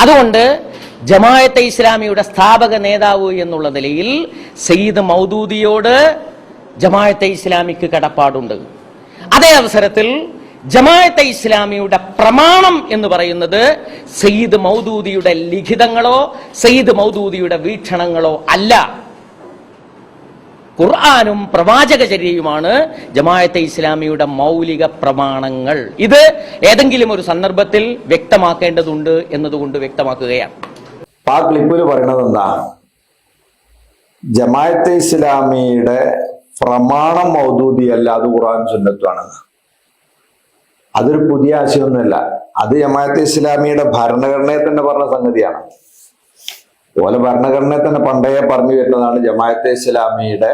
അതുകൊണ്ട് ജമായത്തെ ഇസ്ലാമിയുടെ സ്ഥാപക നേതാവ് എന്നുള്ള നിലയിൽ സയ്യിദ് മൗദൂദിയോട് ജമായത്തെ ഇസ്ലാമിക്ക് കടപ്പാടുണ്ട്. അതേ അവസരത്തിൽ ജമായത്തെ ഇസ്ലാമിയുടെ പ്രമാണം എന്ന് പറയുന്നത് സയ്യിദ് മൗദൂദിയുടെ ലിഖിതങ്ങളോ സയ്യിദ് മൗദൂദിയുടെ വീക്ഷണങ്ങളോ അല്ല. ഖുർആാനും പ്രവാചകചര്യയുമാണ് ജമായത്തെ ഇസ്ലാമിയുടെ മൗലിക പ്രമാണങ്ങൾ. ഇത് ഏതെങ്കിലും ഒരു സന്ദർഭത്തിൽ വ്യക്തമാക്കേണ്ടതുണ്ട് എന്നതുകൊണ്ട് വ്യക്തമാക്കുകയാണ്. പറയുന്നത് എന്താ? ജമായത്തെ ഇസ്ലാമിയുടെ പ്രമാണം മൗദൂദിയല്ല അത് ഖുറാൻ സുന്നത്തുമാണ്. അതൊരു പുതിയ ആശയമൊന്നുമല്ല. അത് ജമായത്തെ ഇസ്ലാമിയുടെ ഭരണഘടനയെ തന്നെ പറഞ്ഞ സംഗതിയാണ്. അതുപോലെ ഭരണഘടനയെ തന്നെ പണ്ടേ പറഞ്ഞു വരുന്നതാണ് ജമാഅത്തെ ഇസ്ലാമിയുടെ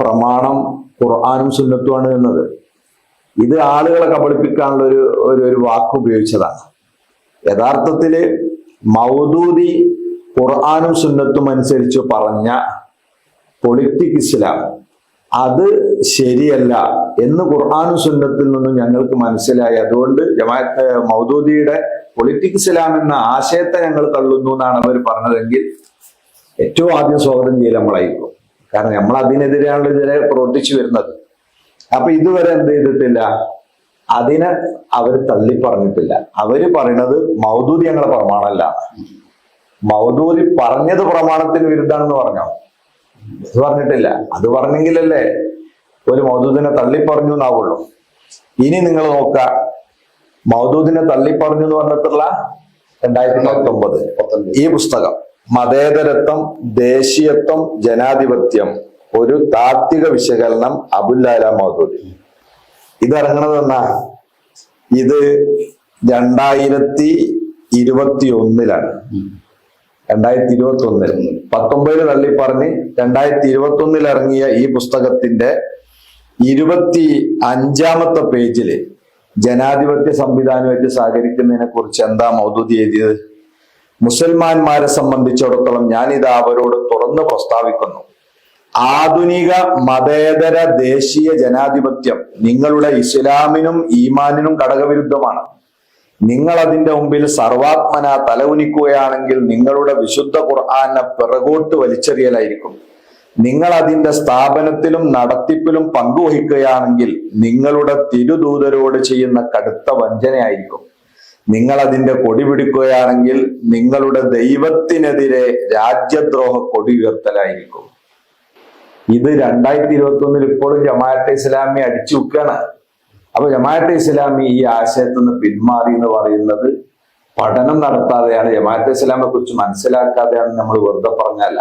പ്രമാണം ഖുർആാനും സുന്നത്തുമാണ് എന്നത്. ഇത് ആളുകളെ കബളിപ്പിക്കാനുള്ള ഒരു ഒരു ഒരു വാക്ക് ഉപയോഗിച്ചതാണ്. യഥാർത്ഥത്തിൽ മൗദൂദി ഖുർആാനും സുന്നത്തും അനുസരിച്ച് പറഞ്ഞ പൊളിറ്റിക് ഇസ്ലാം അത് ശരിയല്ല എന്ന് ഖുർആാനും സുന്നത്തിൽ നിന്നും ഞങ്ങൾക്ക് മനസ്സിലായി. അതുകൊണ്ട് ജമാ മൗദൂദിയുടെ പൊളിറ്റിക് ഇസ്ലാം എന്ന ആശയത്തെ ഞങ്ങൾ തള്ളുന്നു എന്നാണ് അവർ പറഞ്ഞതെങ്കിൽ ഏറ്റവും ആദ്യം സ്വാഗതം ചെയ്യൽ നമ്മളായിരിക്കും. കാരണം നമ്മൾ അതിനെതിരെയാണ് ഇതിനെ പ്രവർത്തിച്ചു വരുന്നത്. അപ്പൊ ഇതുവരെ എന്ത് ചെയ്തിട്ടില്ല? അതിനെ അവർ തള്ളി പറഞ്ഞിട്ടില്ല അവർ പറയണത് മൗദൂദി ഞങ്ങളെ പ്രമാണമല്ല. മൗദൂദി പറഞ്ഞത് പ്രമാണത്തിന് വിരുദ്ധാണെന്ന് പറഞ്ഞോ? അത് പറഞ്ഞിട്ടില്ല. അത് പറഞ്ഞെങ്കിലല്ലേ ഒരു മൗദൂദിനെ തള്ളി പറഞ്ഞു എന്നാവുള്ളൂ. ഇനി നിങ്ങൾ നോക്ക മൗദൂദിനെ തള്ളിപ്പറഞ്ഞു എന്ന് പറഞ്ഞിട്ടുള്ള രണ്ടായിരത്തി പത്തൊമ്പത്. ഈ പുസ്തകം മതേതരത്വം ദേശീയത്വം ജനാധിപത്യം ഒരു താത്വിക വിശകലനം അബുല്ലാല മൗദൂദി. ഇത് ഇറങ്ങണത് എന്നാ? ഇത് രണ്ടായിരത്തി ഇരുപത്തി ഒന്നിലാണ് രണ്ടായിരത്തി ഇരുപത്തി ഒന്നിൽ പത്തൊമ്പതിൽ തള്ളി പറഞ്ഞ് രണ്ടായിരത്തി ഇരുപത്തി ഒന്നിൽ ഇറങ്ങിയ ഈ പുസ്തകത്തിന്റെ ഇരുപത്തി അഞ്ചാമത്തെ പേജിൽ ജനാധിപത്യ സംവിധാനമായിട്ട് സഹകരിക്കുന്നതിനെ കുറിച്ച് എന്താ മൗദൂദി എഴുതിയത്? മുസൽമാന്മാരെ സംബന്ധിച്ചിടത്തോളം ഞാനിത് അവരോട് തുറന്ന് പ്രസ്താവിക്കുന്നു. ആധുനിക മതേതര ദേശീയ ജനാധിപത്യം നിങ്ങളുടെ ഇസ്ലാമിനും ഈമാനിനും ഘടകവിരുദ്ധമാണ്. നിങ്ങൾ അതിന്റെ മുമ്പിൽ സർവാത്മന തലകുനിക്കുകയാണെങ്കിൽ നിങ്ങളുടെ വിശുദ്ധ ഖുർആാനെ പിറകോട്ട് വലിച്ചെറിയലായിരിക്കും. നിങ്ങൾ അതിന്റെ സ്ഥാപനത്തിലും നടത്തിപ്പിലും പങ്കുവഹിക്കുകയാണെങ്കിൽ നിങ്ങളുടെ തിരുദൂതരോട് ചെയ്യുന്ന കടുത്ത വഞ്ചനയായിരിക്കും. നിങ്ങൾ അതിന്റെ കൊടി പിടിക്കുകയാണെങ്കിൽ നിങ്ങളുടെ ദൈവത്തിനെതിരെ രാജ്യദ്രോഹ കൊടി ഉയർത്തലായിരിക്കും. ഇത് രണ്ടായിരത്തി ഇരുപത്തി ഒന്നിൽ ഇപ്പോഴും ജമാഅത്തെ ഇസ്ലാമി അടിച്ചു വെക്കാണ് അപ്പൊ ജമാഅത്തെ ഇസ്ലാമി ഈ ആശയത്തിൽ നിന്ന് പിന്മാറി എന്ന് പറയുന്നത് പഠനം നടത്താതെയാണ്. ജമാഅത്തെ ഇസ്ലാമിനെ കുറിച്ച് മനസ്സിലാക്കാതെയാണ് നമ്മൾ വെറുതെ പറഞ്ഞല്ല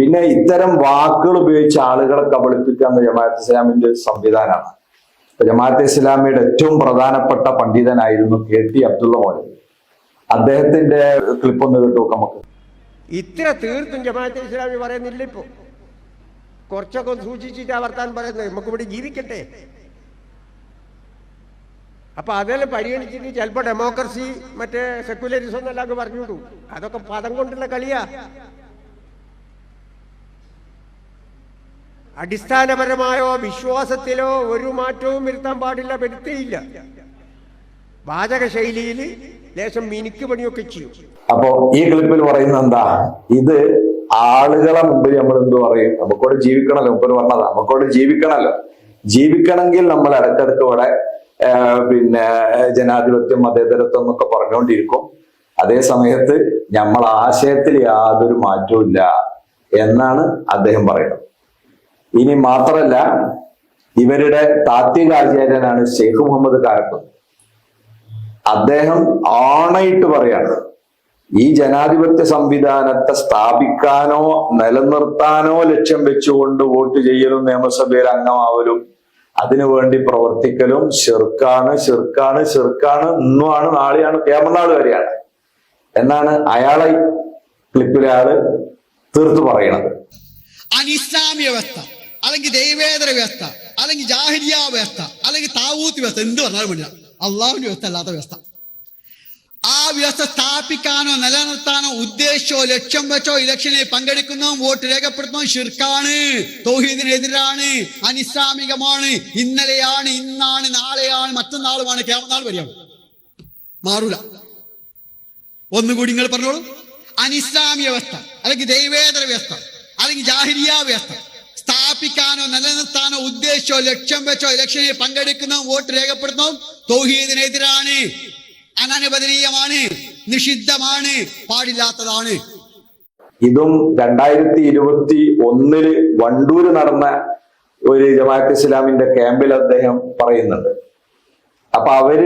പിന്നെ ഇത്തരം വാക്കുകൾ ഉപയോഗിച്ച് ആളുകളെ കബളിപ്പിക്കാൻ ജമാഅത്ത് ഇസ്ലാമിന്റെ സംവിധാനമാണ്. ജമാഅത്തെ ഇസ്ലാമിയുടെ ഏറ്റവും പ്രധാനപ്പെട്ട പണ്ഡിതനായിരുന്നു കെ ടി അബ്ദുള്ള മോലി അദ്ദേഹത്തിന്റെ ക്ലിപ്പ് ഒന്ന് കേട്ടു നമുക്ക്. ഇത്ര തീർത്തും ജമാഅത്തെ ഇസ്ലാമി പറയുന്നില്ല ഇപ്പോ. കുറച്ചൊക്കെ സൂക്ഷിച്ചിട്ട് വർത്താൻ പറയുന്നത് നമുക്ക് ഇവിടെ ജീവിക്കട്ടെ. അപ്പൊ അതെല്ലാം പരിഗണിച്ചിട്ട് ചിലപ്പോ ഡെമോക്രസി മറ്റേ സെക്യുലറിസം എന്നെല്ലാം പറഞ്ഞുവിടൂ. അതൊക്കെ പദം കൊണ്ടുള്ള കളിയാ. അടിസ്ഥാനപരമായോ വിശ്വാസത്തിലോ ഒരു മാറ്റവും വരുത്താൻ പാടില്ല വരുത്തിയില്ല. വാചക ശൈലിയിൽ ലേശം മിനിക്ക് പണിയൊക്കെ ചെയ്യും. അപ്പോ ഈ ക്ലിപ്പിൽ പറയുന്ന എന്താ? ഇത് ആളുകളെ മുമ്പിൽ നമ്മൾ എന്ത് പറയും? നമുക്കോട് ജീവിക്കണല്ലോ മുമ്പിൽ പറഞ്ഞത്. നമുക്കോട് ജീവിക്കണല്ലോ. ജീവിക്കണമെങ്കിൽ നമ്മൾ ഇടയ്ക്കിടയ്ക്കോടെ പിന്നെ ജനാധിപത്യം മതേതരത്വം എന്നൊക്കെ പറഞ്ഞുകൊണ്ടിരിക്കും. അതേ സമയത്ത് നമ്മൾ ആശയത്തിൽ യാതൊരു മാറ്റവും ഇല്ല എന്നാണ് അദ്ദേഹം പറയുന്നത്. ഇനി മാത്രല്ല ഇവരുടെ താത്യകാചാര്യനാണ് ഷെയ്ഖ് മുഹമ്മദ് കാരക്കും അദ്ദേഹം ആണയിട്ട് പറയാണ് ഈ ജനാധിപത്യ സംവിധാനത്തെ സ്ഥാപിക്കാനോ നിലനിർത്താനോ ലക്ഷ്യം വെച്ചുകൊണ്ട് വോട്ട് ചെയ്യലും നിയമസഭയിൽ അംഗമാവലും അതിനുവേണ്ടി പ്രവർത്തിക്കലും ഷിർക്കാണ് ഷിർക്കാണ് ഷിർക്കാണ് ഇന്നുമാണ് നാളെയാണ് കേമനാൾ വരെയാണ്. എന്നാണ് അയാളെ ക്ലിപ്പിലെ ആൾ തീർത്തു പറയണത്. അനിസ്ലാം വ്യവസ്ഥ അല്ലെങ്കിൽ ദൈവേതര വ്യവസ്ഥ അല്ലെങ്കിൽ ജാഹിരിയ വ്യവസ്ഥ അല്ലെങ്കിൽ താവൂത്ത് വ്യവസ്ഥ എന്ത് പറഞ്ഞാലും പറ്റില്ല അള്ളാഹുവിന്റെ വ്യവസ്ഥ അല്ലാത്ത വ്യവസ്ഥ. ആ വ്യവസ്ഥ സ്ഥാപിക്കാനോ നിലനിർത്താനോ ഉദ്ദേശിച്ചോ ലക്ഷ്യം വെച്ചോ ഇലക്ഷനിൽ പങ്കെടുക്കുന്നതും വോട്ട് രേഖപ്പെടുത്തുന്നതും ഷിർക്കാണ് തൗഹീദിനെതിരാണ് അനിസ്ലാമികമാണ് ഇന്നലെയാണ് ഇന്നാണ് നാളെയാണ് മറ്റന്നാളുമാണ് കേരളനാൾ വരെയാണ്. മാറൂല. ഒന്നുകൂടി നിങ്ങൾ പറഞ്ഞോളൂ. അനിസ്ലാമിക വ്യവസ്ഥ അല്ലെങ്കിൽ ദൈവേതര വ്യവസ്ഥ അല്ലെങ്കിൽ ജാഹിരിയ വ്യവസ്ഥ സ്ഥാപിക്കാനോ നിലനിർത്താനോ ഉദ്ദേശിച്ചോ ലക്ഷ്യം വെച്ചോ ഇലക്ഷനിൽ പങ്കെടുക്കുന്നതും വോട്ട് രേഖപ്പെടുത്തുന്നതും തൗഹീദിനെതിരാണ്. അനനുവദനീയമാണ്. നിഷിദ്ധമാണ്. പാടില്ലാത്തതാണ്. ഇതും രണ്ടായിരത്തി ഇരുപത്തി ഒന്നിൽ വണ്ടൂര് നടന്ന ഒരു ജമാഅത്ത് ഇസ്ലാമിന്റെ ക്യാമ്പിൽ അദ്ദേഹം പറയുന്നുണ്ട്. അപ്പൊ അവർ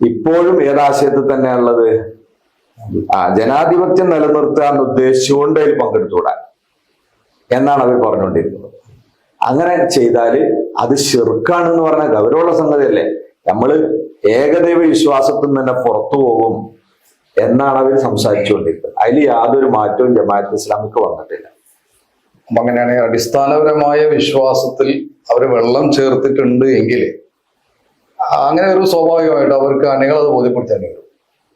ഇപ്പോഴും ഏതാശയത്തിൽ തന്നെയുള്ളത് ആ ജനാധിപത്യം നിലനിർത്താൻ ഉദ്ദേശിച്ചുകൊണ്ട് അതിൽ പങ്കെടുത്തുകൂടാ. എന്നാണ് അവർ പറഞ്ഞുകൊണ്ടിരുന്നത് അങ്ങനെ ചെയ്താൽ അത് ചെറുക്കാണെന്ന് പറഞ്ഞ ഗൗരവമുള്ള സംഗതിയല്ലേ? നമ്മൾ ഏകദൈവ വിശ്വാസത്തിൽ നിന്ന് തന്നെ പുറത്തു പോകും എന്നാണ് അവർ സംസാരിച്ചുകൊണ്ടിരിക്കുന്നത്. അതിൽ യാതൊരു മാറ്റവും ജമാഅത്ത് ഇസ്ലാമിക്ക് വന്നിട്ടില്ല. അപ്പൊ അങ്ങനെയാണെങ്കിൽ അടിസ്ഥാനപരമായ വിശ്വാസത്തിൽ അവർ വെള്ളം ചേർത്തിട്ടുണ്ട് എങ്കിൽ അങ്ങനെ ഒരു സ്വാഭാവികമായിട്ട് അവർക്ക് അണികൾ അത് ബോധ്യപ്പെടുത്തേണ്ടി വരും.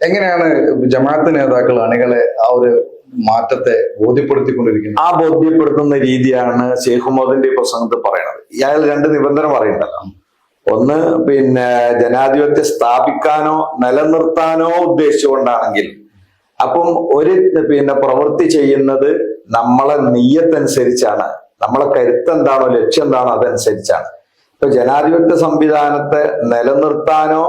എങ്ങനെയാണ് ജമാഅത്ത് നേതാക്കൾ അണികളെ ആ ഒരു മാറ്റത്തെ ബോധ്യപ്പെടുത്തിക്കൊണ്ടിരിക്കുന്നത് ആ ബോധ്യപ്പെടുത്തുന്ന രീതിയാണ് ഈ പ്രസംഗത്തിൽ പറയുന്നത്. ഇയാൾ രണ്ട് നിബന്ധന പറയുന്നുണ്ടല്ലോ ഒന്ന് പിന്നെ ജനാധിപത്യം സ്ഥാപിക്കാനോ നിലനിർത്താനോ ഉദ്ദേശിച്ചുകൊണ്ടാണെങ്കിൽ അപ്പം ഒരു പിന്നെ പ്രവൃത്തി ചെയ്യുന്നത് നമ്മളെ നെയ്യത്തനുസരിച്ചാണ്. നമ്മളെ കരുത്ത് എന്താണോ ലക്ഷ്യം എന്താണോ അതനുസരിച്ചാണ്. ഇപ്പൊ ജനാധിപത്യ സംവിധാനത്തെ നിലനിർത്താനോ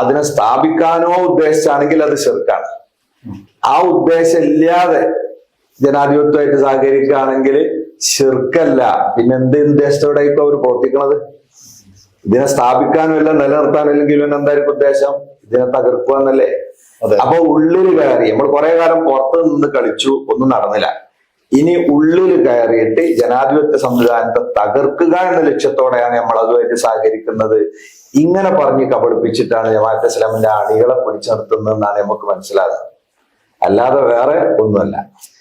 അതിനെ സ്ഥാപിക്കാനോ ഉദ്ദേശിച്ചാണെങ്കിൽ അത് ചെറുക്കാണ് ആ ഉദ്ദേശം ഇല്ലാതെ ജനാധിപത്യമായിട്ട് സഹകരിക്കുകയാണെങ്കിൽ ശിർക്കല്ല. പിന്നെ എന്ത് ഉദ്ദേശത്തോടെ ഇപ്പൊ അവർ പ്രവർത്തിക്കണത്? ഇതിനെ സ്ഥാപിക്കാനും അല്ല നിലനിർത്താനും ഇല്ലെങ്കിൽ ഇവൻ എന്തായിരിക്കും ഉദ്ദേശം? ഇതിനെ തകർക്കുക എന്നല്ലേ. അപ്പൊ ഉള്ളിൽ കയറി നമ്മൾ കുറെ കാലം പുറത്ത് നിന്ന് കളിച്ചു ഒന്നും നടന്നില്ല. ഇനി ഉള്ളിൽ കയറിയിട്ട് ജനാധിപത്യ സംവിധാനത്തെ തകർക്കുക എന്ന ലക്ഷ്യത്തോടെയാണ് നമ്മൾ അതുമായിട്ട് സഹകരിക്കുന്നത്. ഇങ്ങനെ പറഞ്ഞ് കബളിപ്പിച്ചിട്ടാണ് ജമാഅത്ത് ഇസ്ലാമിന്റെ അണികളെ പിടിച്ചു നിർത്തുന്നതെന്നാണ് നമുക്ക് മനസ്സിലാകുന്നത്. അല്ലാതെ വേറെ ഒന്നുമല്ല.